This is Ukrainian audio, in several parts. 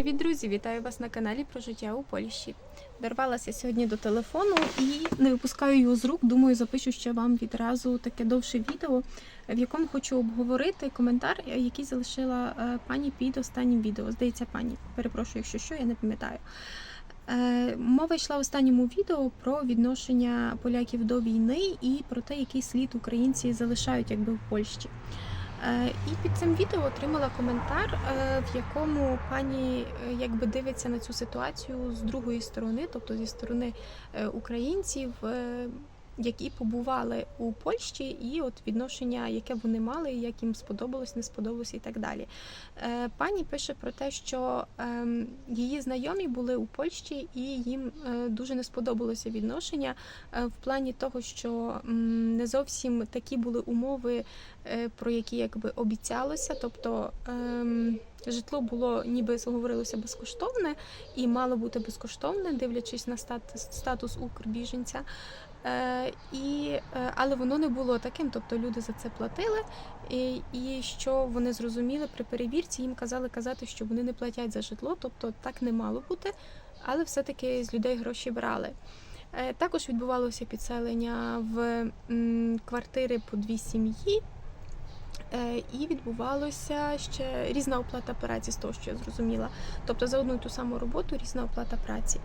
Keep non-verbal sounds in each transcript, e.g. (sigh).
Привіт, друзі! Вітаю вас на каналі про життя у Польщі. Дорвалася сьогодні до телефону і не випускаю його з рук. Думаю, запишу ще вам відразу таке довше відео, в якому хочу обговорити коментар, який залишила е, пані під останнім відео. Здається, пані, перепрошую, якщо що, я не пам'ятаю. Е, Мова йшла в останньому відео про відношення поляків до війни і про те, який слід українці залишають якби в Польщі. Е, І під цим відео отримала коментар, е, в якому пані е, якби дивиться на цю ситуацію з другої сторони, тобто зі сторони українців, які побували у Польщі, і от відношення, яке вони мали, як їм сподобалось, не сподобалось і так далі. Е, Пані пише про те, що ем, її знайомі були у Польщі, і їм е, дуже не сподобалося відношення е, в плані того, що не зовсім такі були умови про які якби обіцялося. Тобто ем, житло було ніби говорилося безкоштовне і мало бути безкоштовне, дивлячись на статус, статус Укрбіженця. Е, і, е, але воно не було таким, тобто люди за це платили, і, і що вони зрозуміли при перевірці, їм казали казати, що вони не платять за житло, тобто так не мало бути, але все-таки з людей гроші брали. Е, Також відбувалося підселення в квартири по дві сім'ї. І відбувалося ще різна оплата праці з того, що я зрозуміла. Тобто за одну і ту саму роботу різна оплата праці.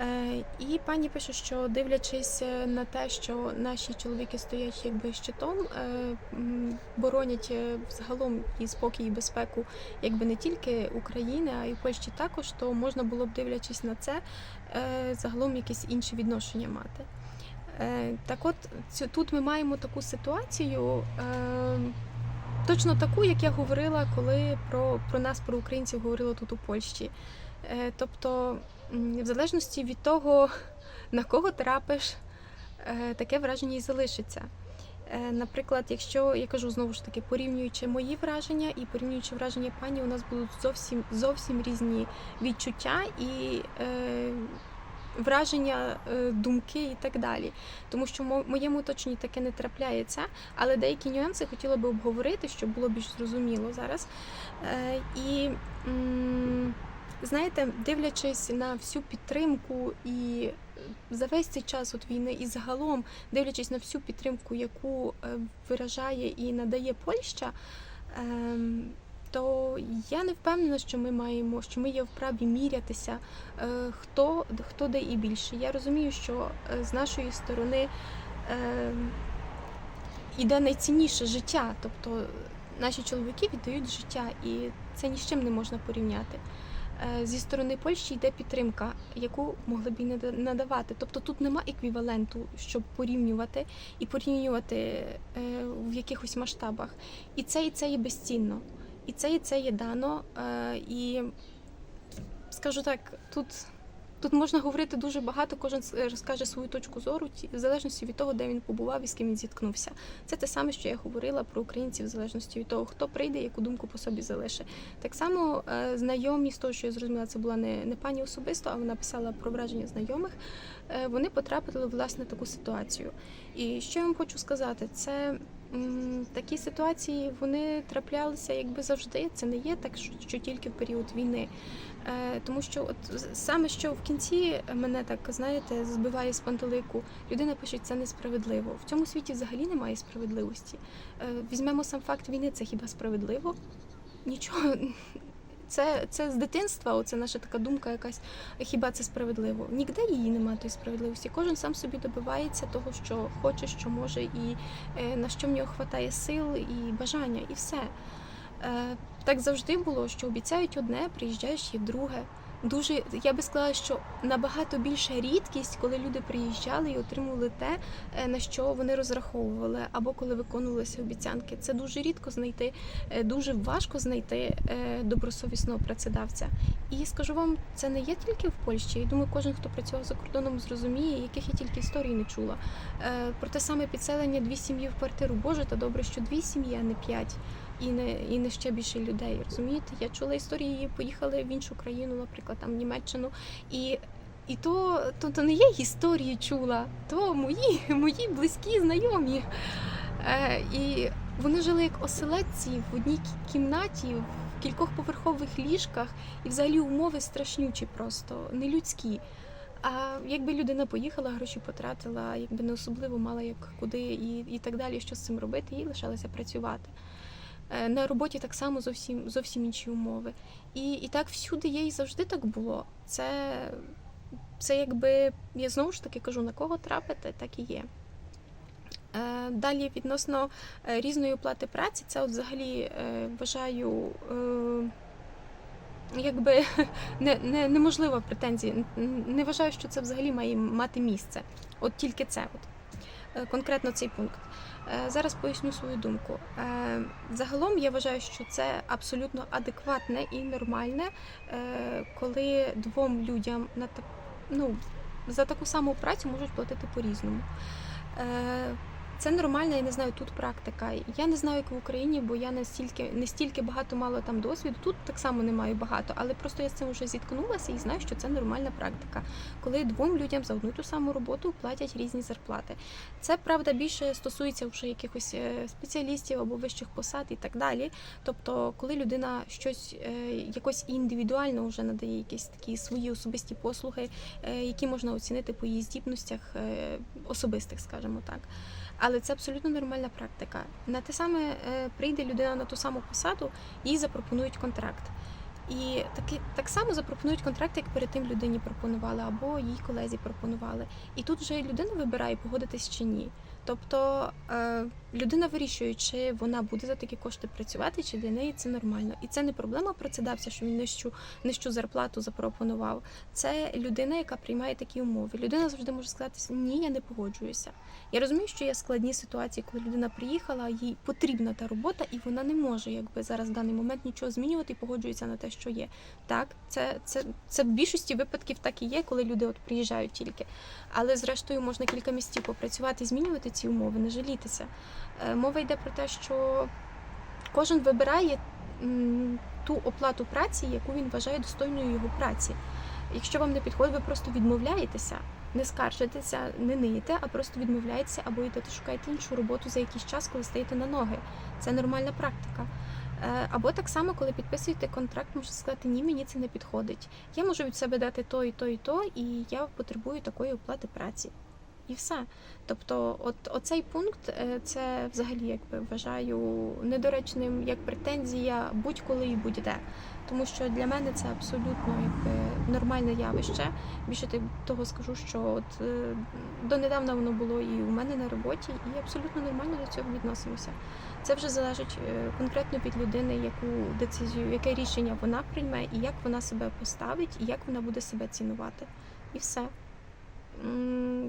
Е, І пані пише, що дивлячись е, на те, що наші чоловіки стоять якби щитом, е, боронять загалом і спокій, і безпеку, якби не тільки України, а й Польщі також, то можна було б дивлячись на це, загалом якісь інші відношення мати. Так от тут ми маємо таку ситуацію. Точно таку, як я говорила, коли про, про нас, про українців, говорила тут у Польщі. Е, тобто, в залежності від того, (laughs) на кого трапиш, е, таке враження і залишиться. Е, Наприклад, якщо я кажу знову ж таки, порівнюючи мої враження і порівнюючи враження пані, у нас будуть зовсім зовсім різні відчуття і е, враження, е, думки і так далі. Тому що в моєму оточенні таке не трапляється, але деякі нюанси хотіла би обговорити, щоб було більш зрозуміло зараз. Е, І м, знаєте, дивлячись на всю підтримку і за весь цей час от війни, і загалом дивлячись на всю підтримку, яку е, виражає і надає Польща. ем, То я не впевнена, що ми маємо, що ми є вправі мірятися, е, хто, хто де і більше. Я розумію, що е, з нашої сторони е, іде найцінніше життя, тобто наші чоловіки віддають життя, і це ні з чим не можна порівняти. Е, Зі сторони Польщі йде підтримка, яку могли б і надавати. Тобто тут нема еквіваленту, щоб порівнювати і порівнювати е, в якихось масштабах. І це і це є безцінно. І це і це є дано. Е, І скажу так, тут, тут можна говорити дуже багато, кожен розкаже свою точку зору, в залежності від того, де він побував і з ким він зіткнувся. Це те саме, що я говорила про українців, в залежності від того, хто прийде, яку думку по собі залишить. Так само е, знайомі з того, що я зрозуміла, це була не, не пані особисто, а вона писала про враження знайомих. е, Вони потрапили в власне таку ситуацію. І що я вам хочу сказати, це такі ситуації вони траплялися якби завжди. Це не є так, що, тільки в період війни. Е, тому що от саме що в кінці мене так знаєте збиває з пантелику. Людина пише, це несправедливо. В цьому світі взагалі немає справедливості. Е, візьмемо сам факт війни, це хіба справедливо? Нічого. Це, це з дитинства, це наша така думка якась, хіба це справедливо? Ніде її немає тої справедливості. Кожен сам собі добивається того, що хоче, що може, і е, на що в нього вистачає сил і бажання, і все. Е, так завжди було, що обіцяють одне, приїжджаєш і друге. Дуже я би сказала, що набагато більша рідкість, коли люди приїжджали і отримували те, е, на що вони розраховували, або коли виконувалися обіцянки. Це дуже рідко знайти, е, дуже важко знайти е, добросовісного працедавця. І скажу вам, це не є тільки в Польщі. Я думаю, кожен, хто працював за кордоном, зрозуміє, яких я тільки історій не чула. Про те саме підселення дві сім'ї в квартиру. Боже, та добре, що дві сім'ї, а не п'ять. І не і не ще більше людей. Розумієте? Я чула історії, поїхали в іншу країну, наприклад, там в Німеччину, і. І то, то, то не я історії чула, то мої, (laughs) мої близькі знайомі. Е, і вони жили як оселедці в одній кі- кімнаті, кількохповерхових ліжках, і взагалі умови страшнючі, просто нелюдські. А якби людина поїхала, гроші потратила, якби не особливо мала як куди і, і так далі, що з цим робити, їй лишалося працювати. Е, На роботі так само зовсім зовсім інші умови. І, і так всюди є і завжди так було. Це, це якби я знову ж таки кажу, на кого трапити, так і є. Е, Далі відносно е, різної оплати праці, це от взагалі вважаю. Якби (laughs) не, не, неможлива претензія. Не вважаю, що це взагалі має мати місце. От тільки це, от конкретно цей пункт. Е, Зараз поясню свою думку. Е, Загалом я вважаю, що це абсолютно адекватне і нормальне, е, коли двом людям на ну, за таку саму працю можуть платити по-різному. Це нормальна, я не знаю, тут практика. Я не знаю, як в Україні, бо я настільки не стільки багато мала там досвіду. Тут так само не маю багато, але просто я з цим вже зіткнулася і знаю, що це нормальна практика, коли двом людям за одну ту саму роботу платять різні зарплати. Це правда більше стосується вже якихось е, спеціалістів або вищих посад і так далі. Тобто, коли людина щось е, якось індивідуально вже надає якісь такі свої особисті послуги, е, які можна оцінити по її здібностях особистих, скажімо так. Але це абсолютно нормальна практика. На те саме е, прийде людина на ту саму посаду, їй запропонують контракт. І таки, так само запропонують контракт, як перед тим людині пропонували, або їй колезі пропонували. І тут вже людина вибирає, погодитись чи ні. Тобто е, людина вирішує, чи вона буде за такі кошти працювати, чи для неї це нормально. І це не проблема працедавця, що він нижчу, нижчу зарплату запропонував. Це людина, яка приймає такі умови. Людина завжди може сказати, ні, я не погоджуюся. Я розумію, що є складні ситуації, коли людина приїхала, їй потрібна та робота, і вона не може, якби зараз в даний момент нічого змінювати і погоджується на те, що є. Так, це, це, це в більшості випадків так і є, коли люди от приїжджають тільки. Але зрештою можна кілька місяців попрацювати, змінювати ці умови, не жалітися. Е, Мова йде про те, що кожен вибирає ту оплату праці, яку він вважає достойною його праці. Якщо вам не підходить, ви просто відмовляєтеся, не скаржитеся, не ниєте, а просто відмовляєтеся або йдете шукаєте іншу роботу за якийсь час, коли стаєте на ноги. Це нормальна практика. Е, Або так само, коли підписуєте контракт, можете сказати, ні, мені це не підходить. Я можу від себе дати то і то, і то, і я потребую такої оплати праці. І все. Тобто, от оцей пункт е, це взагалі якби вважаю недоречним як претензія будь-коли і будь-де. Тому що для мене це абсолютно якби нормальне явище. Більше ти- того скажу, що от е, донедавна воно було і у мене на роботі, і абсолютно нормально до цього відносимося. Це вже залежить е, конкретно від людини, яку децизію, яке рішення вона прийме, і як вона себе поставить, і як вона буде себе цінувати. І все.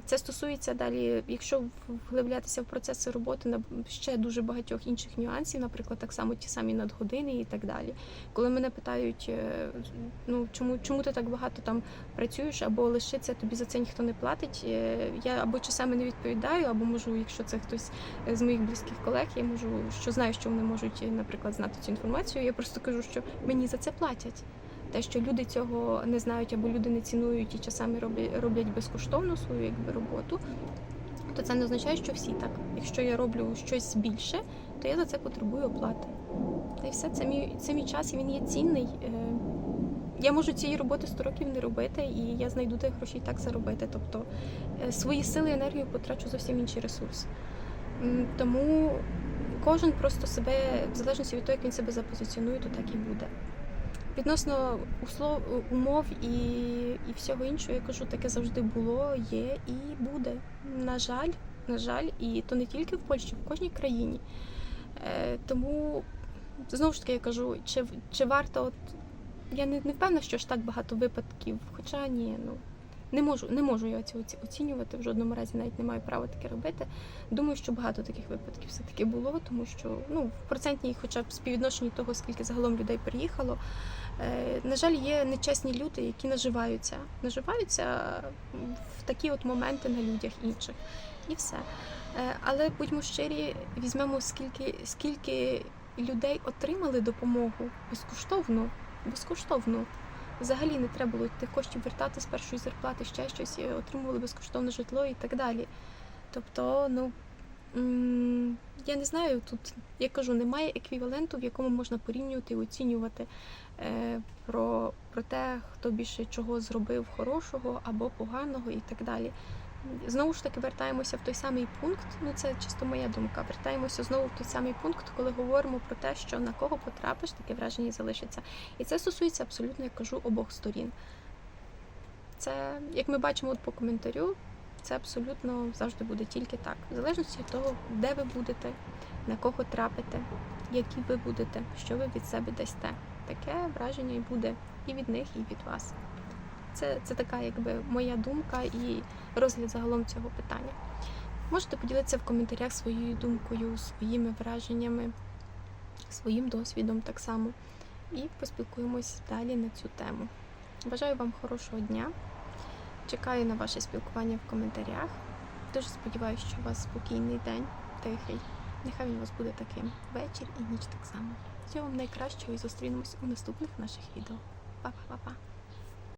Це стосується далі, якщо вглиблятися в процеси роботи на ще дуже багатьох інших нюансів, наприклад, так само ті самі надгодини і так далі. Коли мене питають, е, ну чому, чому ти так багато там працюєш, або лишиться тобі за це ніхто не платить, е, я або часами не відповідаю, або можу, якщо це хтось з моїх близьких колег, я можу, що знаю, що вони можуть, наприклад, знати цю інформацію. Я просто кажу, що мені за це платять. Те, що люди цього не знають або люди не цінують і часами роблять, безкоштовно свою якби роботу, то це не означає, що всі так. Якщо я роблю щось більше, то я за це потребую оплати. Та й все, це мій, це мій час, і він є цінний. Е, Я можу цієї роботи 100 років не робити, і я знайду тих грошей так заробити. Тобто е, свої сили і енергію потрачу зовсім інший ресурс. Тому кожен просто себе, в залежності від того, як він себе запозиціонує, то так і буде. Відносно услов, умов і, і всього іншого, я кажу, таке завжди було, є і буде. На жаль, на жаль, і то не тільки в Польщі, в кожній країні. Е, тому знову ж таки я кажу, чи, чи варто, от я не, не впевнена, що ж так багато випадків, хоча ні, ну не можу, не можу я оці- оцінювати, в жодному разі навіть не маю права таке робити. Думаю, що багато таких випадків все-таки було, тому що ну, в процентній, хоча б співвідношенні того, скільки загалом людей приїхало. Е, На жаль, є нечесні люди, які наживаються, наживаються в такі от моменти на людях інших. І все. Е, Але будьмо щирі, візьмемо скільки, скільки людей отримали допомогу безкоштовно, безкоштовно. Взагалі не треба було тих коштів вертати з першої зарплати, ще щось, отримували безкоштовне житло і так далі. Тобто, ну я не знаю, тут я кажу, немає еквіваленту, в якому можна порівнювати і оцінювати е, про, про те, хто більше чого зробив хорошого або поганого і так далі. Знову ж таки, вертаємося в той самий пункт. Ну це чисто моя думка. Вертаємося знову в той самий пункт, коли говоримо про те, що на кого потрапиш, таке враження і залишиться. І це стосується абсолютно, я кажу, обох сторін. Це, як ми бачимо от по коментарю, це абсолютно завжди буде тільки так. В залежності від того, де ви будете, на кого трапите, які ви будете, що ви від себе дасте. Таке враження і буде і від них, і від вас. Це, це така, якби моя думка і розгляд загалом цього питання. Можете поділитися в коментарях своєю думкою, своїми враженнями, своїм досвідом так само. І поспілкуємось далі на цю тему. Бажаю вам хорошого дня. Чекаю на ваше спілкування в коментарях. Дуже сподіваюся, що у вас спокійний день, тихий. Нехай він у вас буде таким вечір і ніч так само. Всього вам найкращого і зустрінемось у наступних наших відео. Па-па-па-па!